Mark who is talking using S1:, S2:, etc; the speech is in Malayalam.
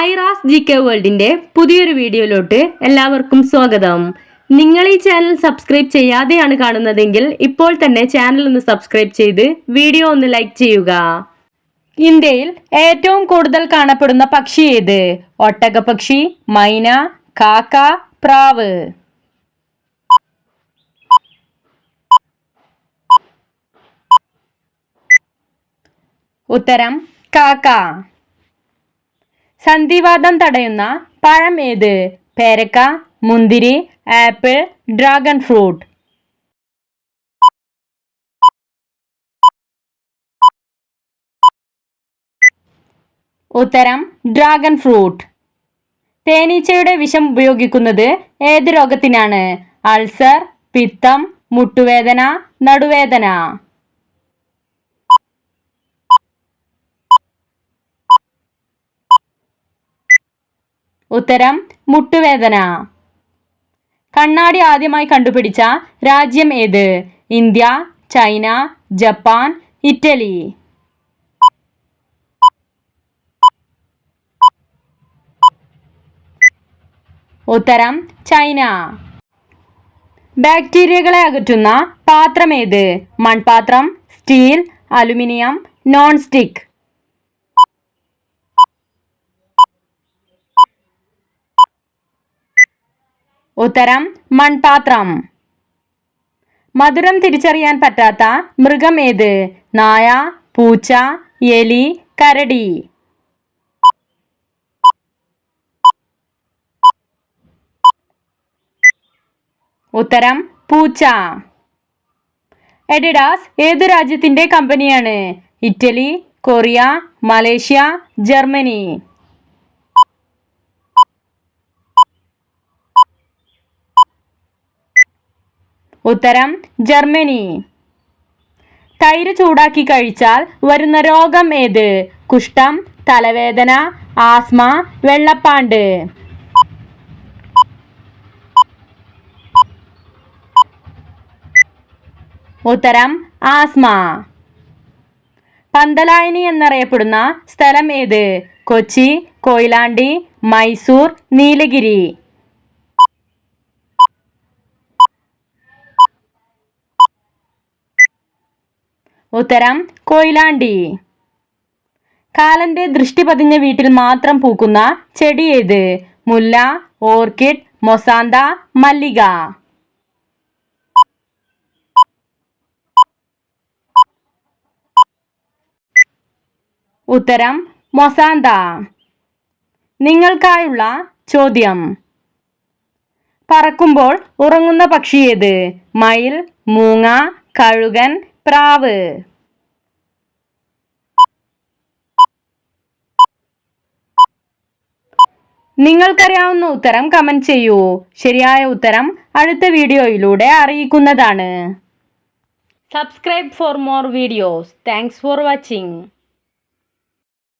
S1: ഐറാസ് ജി കെ വേൾഡിന്റെ പുതിയൊരു വീഡിയോയിലോട്ട് എല്ലാവർക്കും സ്വാഗതം. നിങ്ങൾ ഈ ചാനൽ സബ്സ്ക്രൈബ് ചെയ്യാതെയാണ് കാണുന്നതെങ്കിൽ ഇപ്പോൾ തന്നെ ചാനൽ ഒന്ന് സബ്സ്ക്രൈബ് ചെയ്ത് വീഡിയോ ഒന്ന് ലൈക്ക് ചെയ്യുക. ഇന്ത്യയിൽ ഏറ്റവും കൂടുതൽ കാണപ്പെടുന്ന പക്ഷി ഏത്? ഒട്ടകപക്ഷി മൈന കാക്ക പ്രാവ്. ഉത്തരം കാക്ക. സന്ധിവാദം തടയുന്ന പഴം ഏത്? പേരക്ക മുന്തിരി ആപ്പിൾ ഡ്രാഗൺ ഫ്രൂട്ട്. ഉത്തരം ഡ്രാഗൺ ഫ്രൂട്ട്. തേനീച്ചയുടെ വിഷം ഉപയോഗിക്കുന്നത് ഏത് രോഗത്തിനാണ്? അൾസർ പിത്തം മുട്ടുവേദന നടുവേദന. ഉത്തരം മുട്ടുവേദന. കണ്ണാടി ആദ്യമായി കണ്ടുപിടിച്ച രാജ്യം ഏത്? India China Japan Italy. ഉത്തരം ചൈന. ബാക്ടീരിയകളെ അകറ്റുന്ന പാത്രം ഏത്? മൺപാത്രം സ്റ്റീൽ അലുമിനിയം നോൺ സ്റ്റിക്ക് ഉത്തരം മൺപാത്രം. മധുരം തിരിച്ചറിയാൻ പറ്റാത്ത മൃഗം ഏത്? നായ പൂച്ച എലി കരടി. ഉത്തരം പൂച്ച. എഡിഡാസ് ഏത് രാജ്യത്തിന്റെ കമ്പനിയാണ്? Italy Korea Malaysia Germany. ഉത്തരം ജർമ്മനി. തൈര് ചൂടാക്കി കഴിച്ചാൽ വരുന്ന രോഗം ഏത്? കുഷ്ഠം തലവേദന ആസ്മ വെള്ളപ്പാണ്ട്. ഉത്തരം ആസ്മ. പന്തലായനി എന്നറിയപ്പെടുന്ന സ്ഥലം ഏത്? കൊച്ചി കൊയിലാണ്ടി മൈസൂർ നീലഗിരി. ഉത്തരം കൊയിലാണ്ടി. കാലന്റെ ദൃഷ്ടി പതിഞ്ഞ വീട്ടിൽ മാത്രം പൂക്കുന്ന ചെടി ഏത്? മുല്ല ഓർക്കിഡ് മൊസാന്ത മല്ലിക. ഉത്തരം മൊസാന്ത. നിങ്ങൾക്കായുള്ള ചോദ്യം. പറക്കുമ്പോൾ ഉറങ്ങുന്ന പക്ഷി ഏത്? മയിൽ മൂങ്ങ കഴുകൻ പ്രാവ്. നിങ്ങൾക്കറിയാവുന്ന ഉത്തരം കമന്റ് ചെയ്യൂ. ശരിയായ ഉത്തരം അടുത്ത വീഡിയോയിലൂടെ അറിയിക്കുന്നതാണ്. Subscribe for more videos thanks for watching